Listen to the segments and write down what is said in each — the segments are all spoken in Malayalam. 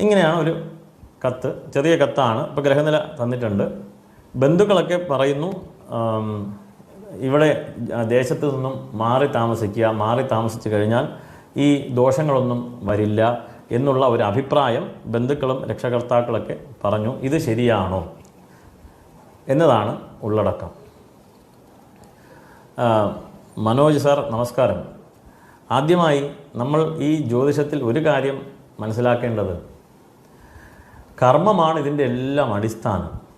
ഇങ്ങനെയാണ് ഒരു കത്ത് ചെറിയ കത്താണ്. ഇപ്പോൾ ഗ്രഹനില തന്നിട്ടുണ്ട്. ബന്ധുക്കളൊക്കെ പറയുന്നു ഇവിടെ ദേശത്ത് നിന്നും മാറി താമസിക്കുക മാറി താമസിച്ചു കഴിഞ്ഞാൽ ഈ ദോഷങ്ങളൊന്നും വരില്ല എന്നുള്ള ഒരു അഭിപ്രായം ബന്ധുക്കളും രക്ഷകർത്താക്കളൊക്കെ പറഞ്ഞു. ഇത് ശരിയാണോ എന്നതാണ് ഉള്ളടക്കം. മനോജ് സാർ നമസ്കാരം. ആദ്യമായി നമ്മൾ ഈ ജ്യോതിഷത്തിൽ ഒരു കാര്യം മനസ്സിലാക്കേണ്ടത് കർമ്മമാണ് ഇതിന്റെ എല്ലാം അടിസ്ഥാനം.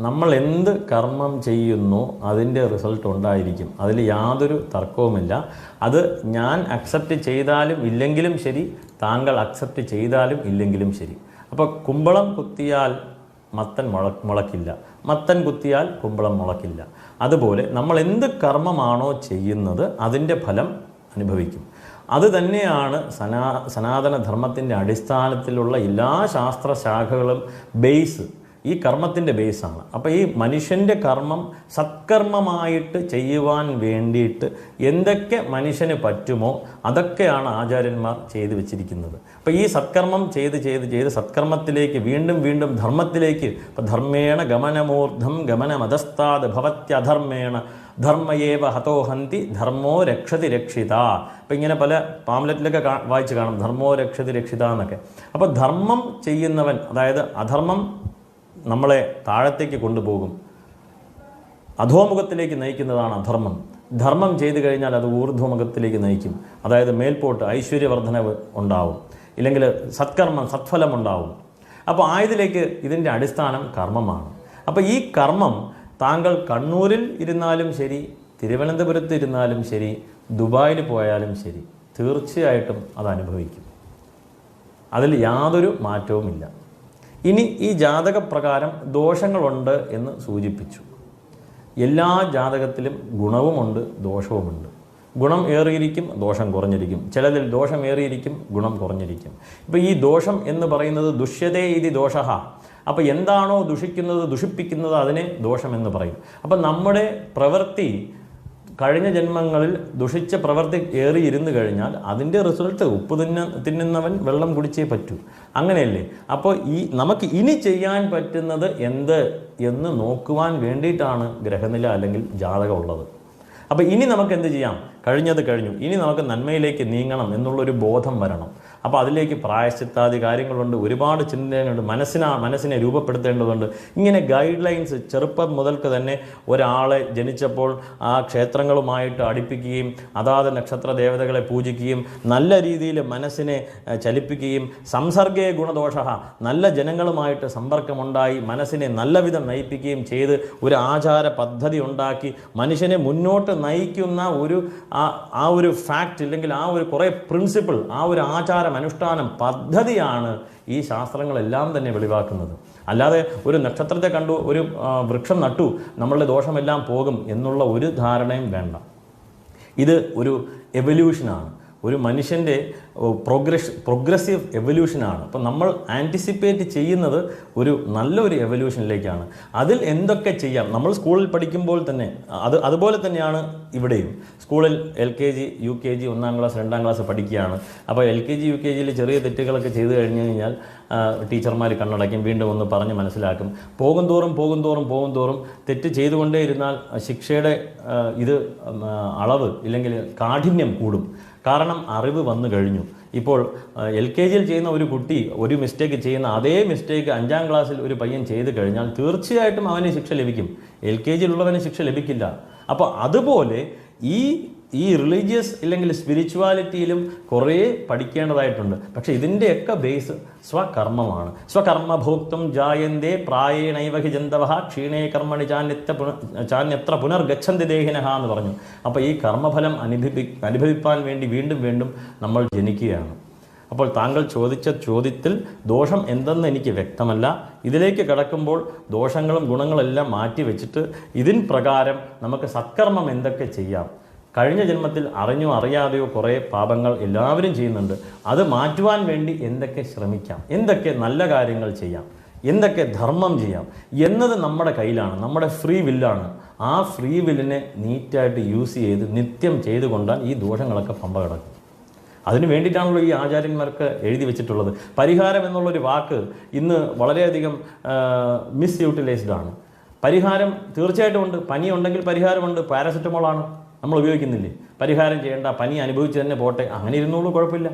നമ്മൾ എന്ത് കർമ്മം ചെയ്യുന്നു അതിന്റെ റിസൾട്ട് ഉണ്ടായിരിക്കും. അതിൽ യാതൊരു തർക്കവുമില്ല. അത് ഞാൻ അക്സെപ്റ്റ് ചെയ്താലും ഇല്ലെങ്കിലും ശരി താങ്കൾ അക്സെപ്റ്റ് ചെയ്താലും ഇല്ലെങ്കിലും ശരി. അപ്പോൾ കുമ്പളം കുത്തിയാൽ മത്തൻ മുള മുളക്കില്ല. മത്തൻ കുത്തിയാൽ കുമ്പളം മുളക്കില്ല. അതുപോലെ നമ്മൾ എന്ത് കർമ്മമാണോ ചെയ്യുന്നത് അതിന്റെ ഫലം അനുഭവിക്കും. അത് തന്നെയാണ് സനാ സനാതന ധർമ്മത്തിന്റെ അടിസ്ഥാനത്തിലുള്ള എല്ലാ ശാസ്ത്രശാഖകളും ബേസ് ഈ കർമ്മത്തിന്റെ ബേസാണ് അപ്പോൾ ഈ മനുഷ്യന്റെ കർമ്മം സത്കർമ്മമായിട്ട് ചെയ്യുവാൻ വേണ്ടിയിട്ട് എന്തൊക്കെ മനുഷ്യന് പറ്റുമോ അതൊക്കെയാണ് ആചാര്യന്മാർ ചെയ്തു വെച്ചിരിക്കുന്നത്. അപ്പോൾ ഈ സത്കർമ്മം ചെയ്ത് ചെയ്ത് ചെയ്ത് സത്കർമ്മത്തിലേക്ക് വീണ്ടും വീണ്ടും ധർമ്മത്തിലേക്ക് ഇപ്പം ധർമ്മേണ ഗമനമൂർധം ഗമനമതസ്താത് ഭവത്യധർമ്മേണ ധർമ്മയേവ ഹതോഹന്തി ധർമ്മോ രക്ഷതി രക്ഷിത. അപ്പം ഇങ്ങനെ പല പാംലറ്റിലൊക്കെ വായിച്ച് കാണും ധർമ്മോ രക്ഷതി രക്ഷിത എന്നൊക്കെ. അപ്പോൾ ധർമ്മം ചെയ്യുന്നവൻ അതായത് അധർമ്മം നമ്മളെ താഴത്തേക്ക് കൊണ്ടുപോകും. അധോമുഖത്തിലേക്ക് നയിക്കുന്നതാണ് അധർമ്മം. ധർമ്മം ചെയ്തു കഴിഞ്ഞാൽ അത് ഊർധ്വമുഖത്തിലേക്ക് നയിക്കും. അതായത് മേൽപോട്ട് ഐശ്വര്യവർദ്ധനവ് ഉണ്ടാവും. ഇല്ലെങ്കിൽ സത്കർമ്മം സത്ഫലം ഉണ്ടാവും. അപ്പോൾ ആയതിലേക്ക് ഇതിന്റെ അടിസ്ഥാനം കർമ്മമാണ്. അപ്പോൾ ഈ കർമ്മം താങ്കൾ കണ്ണൂരിൽ ഇരുന്നാലും ശരി തിരുവനന്തപുരത്ത് ഇരുന്നാലും ശരി ദുബായിൽ പോയാലും ശരി തീർച്ചയായിട്ടും അത് അനുഭവിക്കും. അതിൽ യാതൊരു മാറ്റവുമില്ല. ഇനി ഈ ജാതകപ്രകാരം ദോഷങ്ങളുണ്ട് എന്ന് സൂചിപ്പിച്ചു. എല്ലാ ജാതകത്തിലും ഗുണവുമുണ്ട് ദോഷവുമുണ്ട്. ഗുണം ഏറിയിരിക്കും ദോഷം കുറഞ്ഞിരിക്കും. ചിലതിൽ ദോഷം ഏറിയിരിക്കും ഗുണം കുറഞ്ഞിരിക്കും. ഇപ്പോൾ ഈ ദോഷം എന്ന് പറയുന്നത് ദുഷ്യതേ ഇതി ദോഷ അപ്പോൾ എന്താണോ ദുഷിക്കുന്നത് ദുഷിപ്പിക്കുന്നത് അതിനെ ദോഷമെന്ന് പറയും. അപ്പം നമ്മുടെ പ്രവൃത്തി കഴിഞ്ഞ ജന്മങ്ങളിൽ ദുഷിച്ച പ്രവർത്തി ഏറിയിരുന്നു കഴിഞ്ഞാൽ അതിന്റെ റിസൾട്ട് ഉപ്പ് തിന്ന തിന്നുന്നവൻ വെള്ളം കുടിച്ചേ പറ്റൂ. അങ്ങനെയല്ലേ? അപ്പോൾ ഈ നമുക്ക് ഇനി ചെയ്യാൻ പറ്റുന്നത് എന്ത് എന്ന് നോക്കുവാൻ വേണ്ടിയിട്ടാണ് ഗ്രഹനില അല്ലെങ്കിൽ ജാതകം ഉള്ളത്. അപ്പോൾ ഇനി നമുക്ക് എന്ത് ചെയ്യാം? കഴിഞ്ഞത് കഴിഞ്ഞു. ഇനി നമുക്ക് നന്മയിലേക്ക് നീങ്ങണം എന്നുള്ളൊരു ബോധം വരണം. അപ്പോൾ അതിലേക്ക് പ്രായശ്ചിത്താദി കാര്യങ്ങളുണ്ട് ഒരുപാട് ചിന്തകളുണ്ട് മനസ്സിനാ മനസ്സിനെ രൂപപ്പെടുത്തേണ്ടതുണ്ട്. ഇങ്ങനെ ഗൈഡ് ലൈൻസ് ചെറുപ്പം മുതൽക്ക് തന്നെ ഒരാളെ ജനിച്ചപ്പോൾ ആ ക്ഷേത്രങ്ങളുമായിട്ട് അടുപ്പിക്കുകയും അതാത് നക്ഷത്ര ദേവതകളെ പൂജിക്കുകയും നല്ല രീതിയിൽ മനസ്സിനെ ചലിപ്പിക്കുകയും സംസർഗേ ഗുണദോഷ നല്ല ജനങ്ങളുമായിട്ട് സമ്പർക്കമുണ്ടായി മനസ്സിനെ നല്ല വിധം നയിപ്പിക്കുകയും ചെയ്ത് ഒരു ആചാര പദ്ധതി ഉണ്ടാക്കി മനുഷ്യനെ മുന്നോട്ട് നയിക്കുന്ന ഒരു ആ ഒരു ഫാക്റ്റ് ഇല്ലെങ്കിൽ ആ ഒരു കുറേ പ്രിൻസിപ്പിൾ ആ ഒരു ആചാരം അനുഷ്ഠാനം പദ്ധതിയാണ് ഈ ശാസ്ത്രങ്ങളെല്ലാം തന്നെ വെളിവാക്കുന്നത്. അല്ലാതെ ഒരു നക്ഷത്രത്തെ കണ്ടു ഒരു വൃക്ഷം നട്ടു നമ്മളുടെ ദോഷമെല്ലാം പോകും എന്നുള്ള ഒരു ധാരണയും വേണ്ട. ഇത് ഒരു എവല്യൂഷനാണ് ഒരു മനുഷ്യന്റെ പ്രോഗ്രസ് പ്രോഗ്രസീവ് എവല്യൂഷനാണ് അപ്പം നമ്മൾ ആന്റിസിപ്പേറ്റ് ചെയ്യുന്നത് ഒരു നല്ലൊരു എവല്യൂഷനിലേക്കാണ് അതിൽ എന്തൊക്കെ ചെയ്യാം? നമ്മൾ സ്കൂളിൽ പഠിക്കുമ്പോൾ തന്നെ അത് അതുപോലെ തന്നെയാണ് ഇവിടെയും. സ്കൂളിൽ L K G U K G ഒന്നാം ക്ലാസ് രണ്ടാം ക്ലാസ് പഠിക്കുകയാണ്. അപ്പോൾ L K G U K ജിയിൽ ചെറിയ തെറ്റുകളൊക്കെ ചെയ്തു കഴിഞ്ഞു കഴിഞ്ഞാൽ ടീച്ചർമാർ കണ്ണടയ്ക്കും വീണ്ടും ഒന്ന് പറഞ്ഞ് മനസ്സിലാക്കും. പോകും തോറും പോകും തോറും പോകും തോറും തെറ്റ് ചെയ്തുകൊണ്ടേ ഇരുന്നാൽ ശിക്ഷയുടെ ഇത് അളവ് ഇല്ലെങ്കിൽ കാഠിന്യം കൂടും. കാരണം അറിവ് വന്നു കഴിഞ്ഞു. ഇപ്പോൾ എൽ കെ ജിയിൽ ചെയ്യുന്ന ഒരു കുട്ടി ഒരു മിസ്റ്റേക്ക് ചെയ്യുന്ന അതേ മിസ്റ്റേക്ക് അഞ്ചാം ക്ലാസ്സിൽ ഒരു പയ്യൻ ചെയ്ത് കഴിഞ്ഞാൽ തീർച്ചയായിട്ടും അവന് ശിക്ഷ ലഭിക്കും. എൽ കെ ജിയിലുള്ളവന് ശിക്ഷ ലഭിക്കില്ല. അപ്പോൾ അതുപോലെ ഈ ഈ റിലീജിയസ് ഇല്ലെങ്കിൽ സ്പിരിച്വാലിറ്റിയിലും കുറേ പഠിക്കേണ്ടതായിട്ടുണ്ട്. പക്ഷെ ഇതിന്റെയൊക്കെ ബേസ് സ്വകർമ്മമാണ്. സ്വകർമ്മഭോക്തം ജായന്തേ പ്രായേണൈവഹി ജന്തവ ക്ഷീണേ കർമ്മണി ചാന്യത്ര ചാന്യത്ര പുനർഗച്ഛന്തി ദേഹിനഹ എന്ന് പറഞ്ഞു. അപ്പോൾ ഈ കർമ്മഫലം അനുഭവി അനുഭവിപ്പാൻ വേണ്ടി വീണ്ടും വീണ്ടും നമ്മൾ ജനിക്കുകയാണ്. അപ്പോൾ താങ്കൾ ചോദിച്ച ചോദ്യത്തിൽ ദോഷം എന്തെന്ന് എനിക്ക് വ്യക്തമല്ല. ഇതിലേക്ക് കടക്കുമ്പോൾ ദോഷങ്ങളും ഗുണങ്ങളെല്ലാം മാറ്റി വെച്ചിട്ട് ഇതിൻ പ്രകാരം നമുക്ക് സത്കർമ്മം എന്തൊക്കെ ചെയ്യാം? കഴിഞ്ഞ ജന്മത്തിൽ അറിഞ്ഞോ അറിയാതെയോ കുറേ പാപങ്ങൾ എല്ലാവരും ചെയ്യുന്നുണ്ട്. അത് മാറ്റുവാൻ വേണ്ടി എന്തൊക്കെ ശ്രമിക്കാം? എന്തൊക്കെ നല്ല കാര്യങ്ങൾ ചെയ്യാം? എന്തൊക്കെ ധർമ്മം ചെയ്യാം? എന്നത് നമ്മുടെ കയ്യിലാണ്. നമ്മുടെ ഫ്രീ വില്ലാണ് ആ ഫ്രീ വില്ലിനെ നീറ്റായിട്ട് യൂസ് ചെയ്ത് നിത്യം ചെയ്തുകൊണ്ടാൽ ഈ ദോഷങ്ങളൊക്കെ പമ്പ കിടക്കും. അതിന് വേണ്ടിയിട്ടാണല്ലോ ഈ ആചാര്യന്മാർക്ക് എഴുതി വെച്ചിട്ടുള്ളത്. പരിഹാരം എന്നുള്ളൊരു വാക്ക് ഇന്ന് വളരെയധികം മിസ് യൂട്ടിലൈസ്ഡ് ആണ് പരിഹാരം തീർച്ചയായിട്ടും ഉണ്ട്. പനിയുണ്ടെങ്കിൽ പരിഹാരമുണ്ട്. പാരസെറ്റമോളാണ്. നമ്മൾ ഉപയോഗിക്കുന്നില്ലേ? പരിഹാരം ചെയ്യേണ്ട പനി അനുഭവിച്ച് തന്നെ പോട്ടെ അങ്ങനെ ഇരുന്നോളൂ കുഴപ്പമില്ല.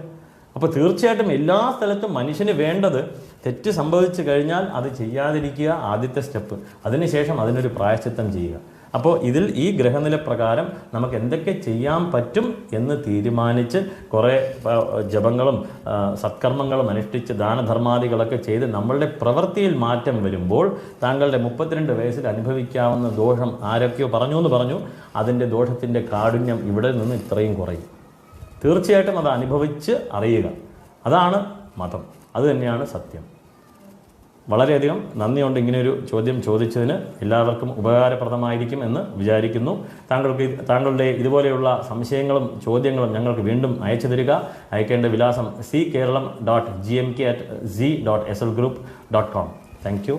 അപ്പോൾ തീർച്ചയായിട്ടും എല്ലാ സ്ഥലത്തും മനുഷ്യന് വേണ്ടത് തെറ്റ് സംഭവിച്ചു കഴിഞ്ഞാൽ അത് ചെയ്യാതിരിക്കുക ആദ്യത്തെ സ്റ്റെപ്പ്. അതിനുശേഷം അതിനൊരു പ്രായശ്ചിത്തം ചെയ്യുക. അപ്പോൾ ഇതിൽ ഈ ഗ്രഹനില പ്രകാരം നമുക്ക് എന്തൊക്കെ ചെയ്യാൻ പറ്റും എന്ന് തീരുമാനിച്ച് കുറേ ജപങ്ങളും സത്കർമ്മങ്ങളും അനുഷ്ഠിച്ച് ദാനധർമാദികളൊക്കെ ചെയ്ത് നമ്മളുടെ പ്രവൃത്തിയിൽ മാറ്റം വരുമ്പോൾ താങ്കളുടെ മുപ്പത്തിരണ്ട് വയസ്സിൽ അനുഭവിക്കാവുന്ന ദോഷം ആരൊക്കെയോ പറഞ്ഞു എന്ന് പറഞ്ഞു. അതിന്റെ ദോഷത്തിന്റെ കാഠിന്യം ഇവിടെ നിന്ന് ഇത്രയും കുറയും. തീർച്ചയായിട്ടും അത് അനുഭവിച്ച് അറിയുക. അതാണ് മതം. അതുതന്നെയാണ് സത്യം. വളരെയധികം നന്ദിയുണ്ട് ഇങ്ങനെയൊരു ചോദ്യം ചോദിച്ചതിന്. എല്ലാവർക്കും ഉപകാരപ്രദമായിരിക്കും എന്ന് വിചാരിക്കുന്നു. താങ്കൾക്ക് താങ്കളുടെ ഇതുപോലെയുള്ള സംശയങ്ങളും ചോദ്യങ്ങളും ഞങ്ങൾക്ക് വീണ്ടും അയച്ചു തരിക. അയക്കേണ്ട വിലാസം C Keralam dot G M K at C dot S L group dot com thank you